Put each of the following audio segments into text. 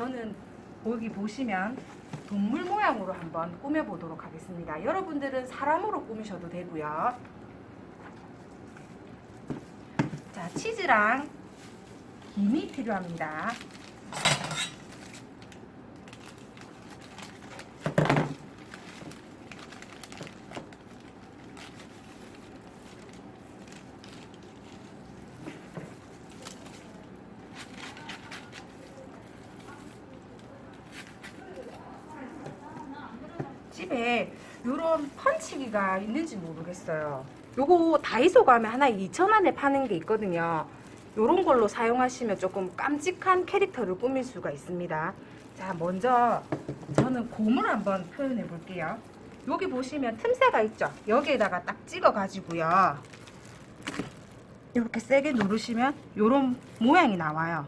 저는 여기 보시면 동물 모양으로 한번 꾸며보도록 하겠습니다. 여러분들은 사람으로 꾸미셔도 되고요. 자, 치즈랑 김이 필요합니다. 집에 이런 펀치기가 있는지 모르겠어요. 요거 다이소 가면 하나에 2,000원에 파는 게 있거든요. 요런 걸로 사용하시면 조금 깜찍한 캐릭터를 꾸밀 수가 있습니다. 자, 먼저 저는 곰을 한번 표현해 볼게요. 여기 보시면 틈새가 있죠? 여기에다가 딱 찍어 가지고요. 이렇게 세게 누르시면 요런 모양이 나와요.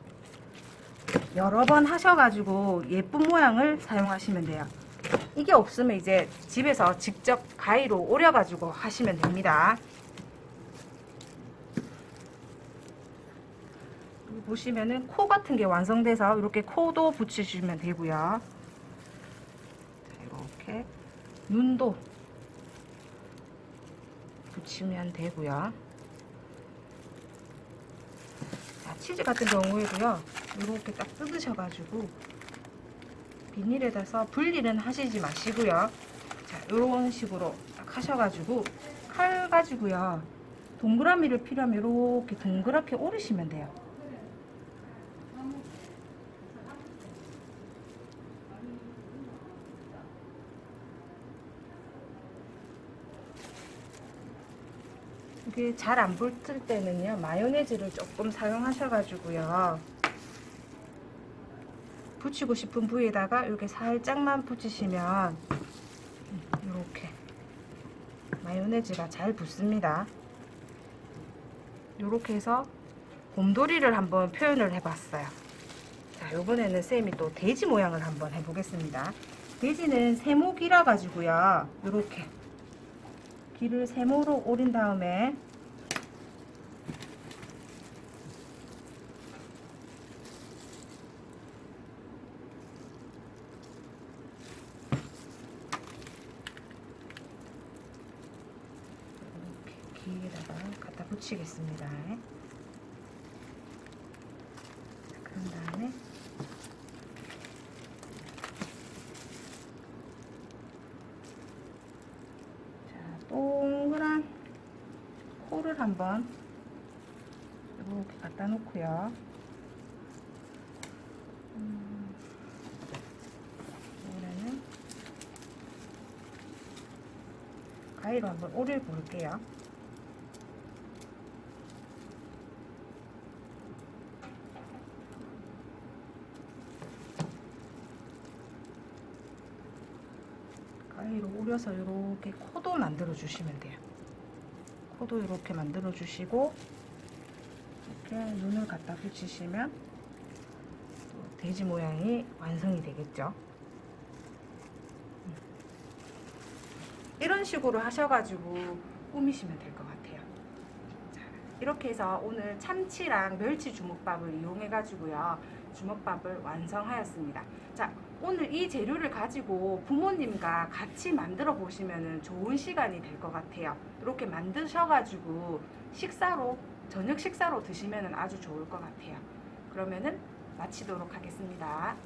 여러 번 하셔가지고 예쁜 모양을 사용하시면 돼요. 이게 없으면 이제 집에서 직접 가위로 오려가지고 하시면 됩니다. 보시면은 코 같은 게 완성돼서 이렇게 코도 붙이시면 되고요. 자, 이렇게 눈도 붙이면 되고요. 자, 치즈 같은 경우에도요. 이렇게 딱 뜯으셔가지고 비닐에다 서 분리는 하시지 마시고요. 자, 이런 식으로 딱 하셔가지고 칼 가지고요. 동그라미를 필요하면 이렇게 동그랗게 오르시면 돼요. 이게 잘 안 붙을 때는요 마요네즈를 조금 사용하셔가지고요 붙이고 싶은 부위에다가 이렇게 살짝만 붙이시면 이렇게 마요네즈가 잘 붙습니다. 이렇게 해서 곰돌이를 한번 표현을 해봤어요. 자 이번에는 쌤이 또 돼지 모양을 한번 해보겠습니다. 돼지는 세모기라 가지고요. 이렇게 길을 세모로 오린 다음에 이렇게 귀에다가 갖다 붙이겠습니다. 자, 그런 다음에 자, 동그란 코를 한번 이렇게 갖다 놓고요. 음, 이번에는 가위로 한번 오릴 볼게요. 가위로 오려서 이렇게 코도 만들어 주시면 돼요. 코도 이렇게 만들어 주시고 이렇게 눈을 갖다 붙이시면 또 돼지 모양이 완성이 되겠죠. 음. 이런 식으로 하셔가지고 꾸미시면 될 것 같아요. 자, 이렇게 해서 오늘 참치랑 멸치 주먹밥을 이용해가지고요. 주먹밥을 완성하였습니다. 자, 오늘 이 재료를 가지고 부모님과 같이 만들어 보시면 좋은 시간이 될 것 같아요. 이렇게 만드셔가지고 식사로, 저녁 식사로 드시면 아주 좋을 것 같아요. 그러면은 마치도록 하겠습니다.